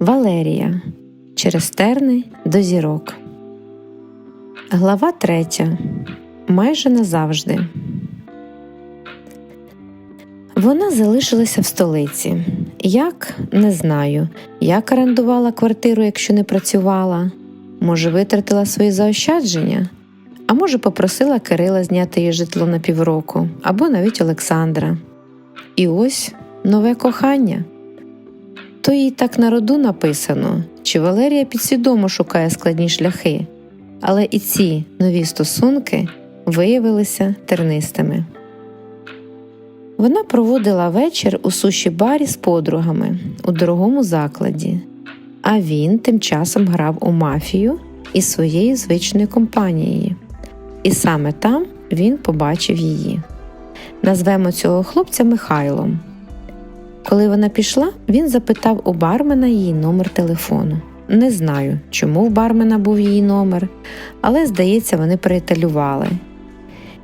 Валерія Через терни до зірок. Глава третя. Майже назавжди. Вона залишилася в столиці. Як не знаю, як орендувала квартиру, якщо не працювала. Може, витратила свої заощадження, а може, попросила Кирила зняти її житло на півроку або навіть Олександра. І ось нове кохання. То їй так на роду написано, чи Валерія підсвідомо шукає складні шляхи, але і ці нові стосунки виявилися тернистими. Вона проводила вечір у суші барі з подругами у дорогому закладі, а він тим часом грав у мафію із своєю звичною компанією. І саме там він побачив її. Назвемо цього хлопця Михайлом. Коли вона пішла, він запитав у бармена її номер телефону. Не знаю, чому в бармена був її номер, але, здається, вони приятелювали.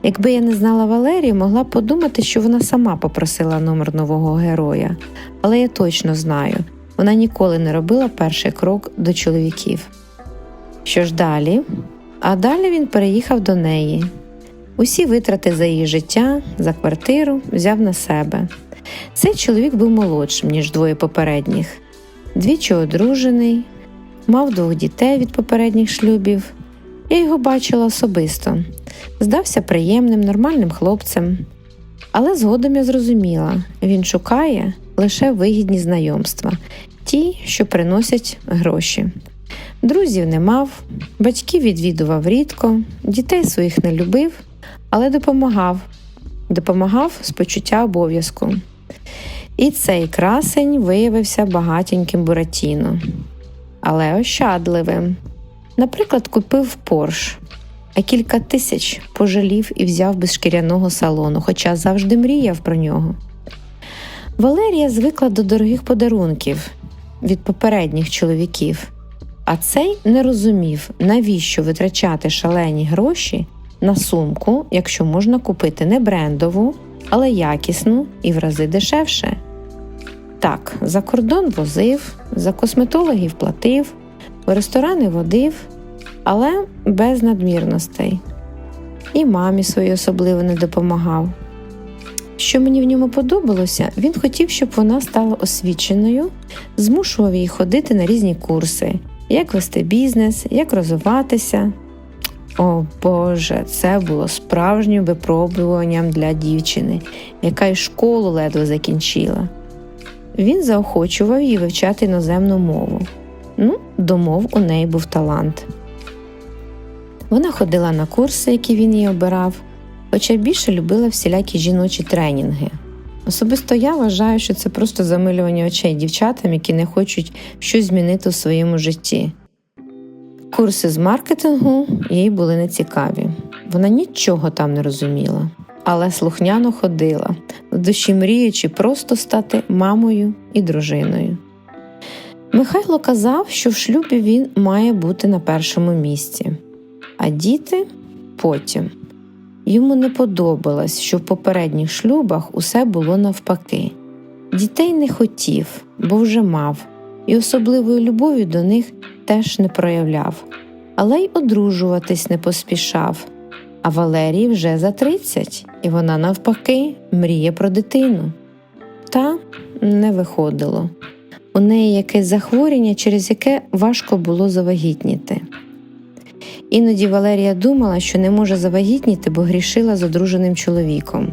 Якби я не знала Валерію, могла б подумати, що вона сама попросила номер нового героя, але я точно знаю, вона ніколи не робила перший крок до чоловіків. Що ж далі? А далі він переїхав до неї. Усі витрати за її життя, за квартиру взяв на себе. Цей чоловік був молодшим, ніж двоє попередніх, двічі одружений, мав двох дітей від попередніх шлюбів. Я його бачила особисто, здався приємним, нормальним хлопцем. Але згодом я зрозуміла, він шукає лише вигідні знайомства, ті, що приносять гроші. Друзів не мав, батьків відвідував рідко, дітей своїх не любив, але допомагав, допомагав з почуття обов'язку. І цей красень виявився багатеньким Буратіно, але ощадливим. Наприклад, купив Порш, а кілька тисяч пожалів і взяв без шкіряного салону, хоча завжди мріяв про нього. Валерія звикла до дорогих подарунків від попередніх чоловіків, а цей не розумів, навіщо витрачати шалені гроші на сумку, якщо можна купити не брендову, але якісну і в рази дешевше. Так, за кордон возив, за косметологів платив, в ресторани водив, але без надмірностей. І мамі своїй особливо не допомагав. Що мені в ньому подобалося, він хотів, щоб вона стала освіченою, змушував її ходити на різні курси, як вести бізнес, як розвиватися. О Боже, це було справжнім випробуванням для дівчини, яка й школу ледве закінчила. Він заохочував її вивчати іноземну мову. Ну, до мов у неї був талант. Вона ходила на курси, які він їй обирав, хоча більше любила всілякі жіночі тренінги. Особисто я вважаю, що це просто замилювання очей дівчатам, які не хочуть щось змінити у своєму житті. Курси з маркетингу їй були нецікаві. Вона нічого там не розуміла, але слухняно ходила, в душі мріючи просто стати мамою і дружиною. Михайло казав, що в шлюбі він має бути на першому місці, а діти потім. Йому не подобалось, що в попередніх шлюбах усе було навпаки. Дітей не хотів, бо вже мав, і особливої любові до них теж не проявляв, але й одружуватись не поспішав. А Валерії вже за 30, і вона навпаки мріє про дитину. Та не виходило. У неї якесь захворювання, через яке важко було завагітніти. Іноді Валерія думала, що не може завагітніти, бо грішила з одруженим чоловіком.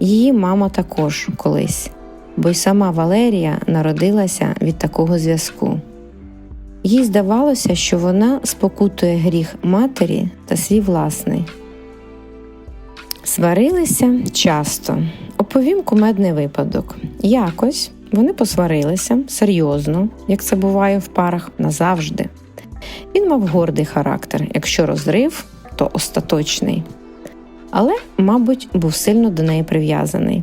Її мама також колись, бо й сама Валерія народилася від такого зв'язку. Їй здавалося, що вона спокутує гріх матері та свій власний. Сварилися часто. Оповім кумедний випадок. Якось вони посварилися серйозно, як це буває в парах назавжди. Він мав гордий характер, якщо розрив, то остаточний. Але, мабуть, був сильно до неї прив'язаний.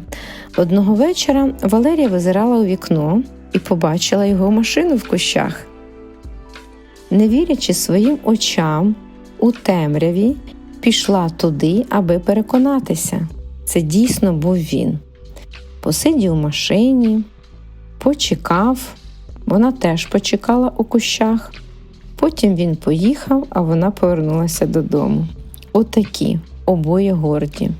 Одного вечора Валерія визирала у вікно і побачила його машину в кущах. Не вірячи своїм очам, у темряві пішла туди, аби переконатися. Це дійсно був він. Посидів у машині, почекав, Вона теж почекала у кущах. Потім він поїхав, а вона повернулася додому. Отакі обоє горді.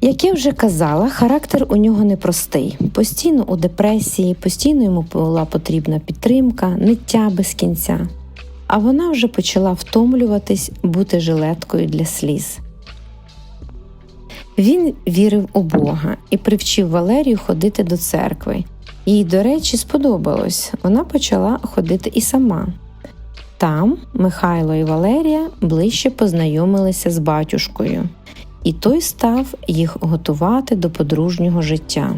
Як я вже казала, характер у нього непростий. Постійно у депресії, постійно йому була потрібна підтримка, ниття без кінця. А вона вже почала втомлюватись бути жилеткою для сліз. Він вірив у Бога і привчив Валерію ходити до церкви. Їй, до речі, сподобалось. Вона почала ходити і сама. Там Михайло і Валерія ближче познайомилися з батюшкою, і той став їх готувати до подружнього життя.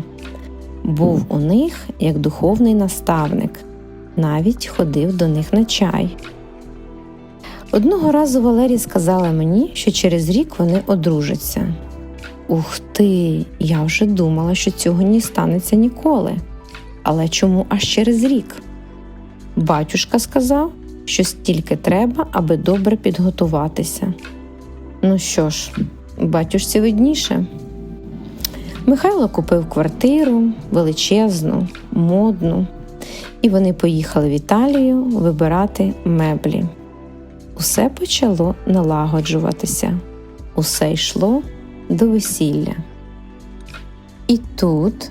Був у них як духовний наставник, навіть ходив до них на чай. Одного разу Валерія сказала мені, що через рік вони одружаться. Ух ти, я вже думала, що цього не станеться ніколи. Але чому аж через рік? Батюшка сказав, що стільки треба, аби добре підготуватися. Ну що ж, батюшці видніше. Михайло купив квартиру величезну, модну, і вони поїхали в Італію вибирати меблі. Усе почало налагоджуватися, усе йшло до весілля. І тут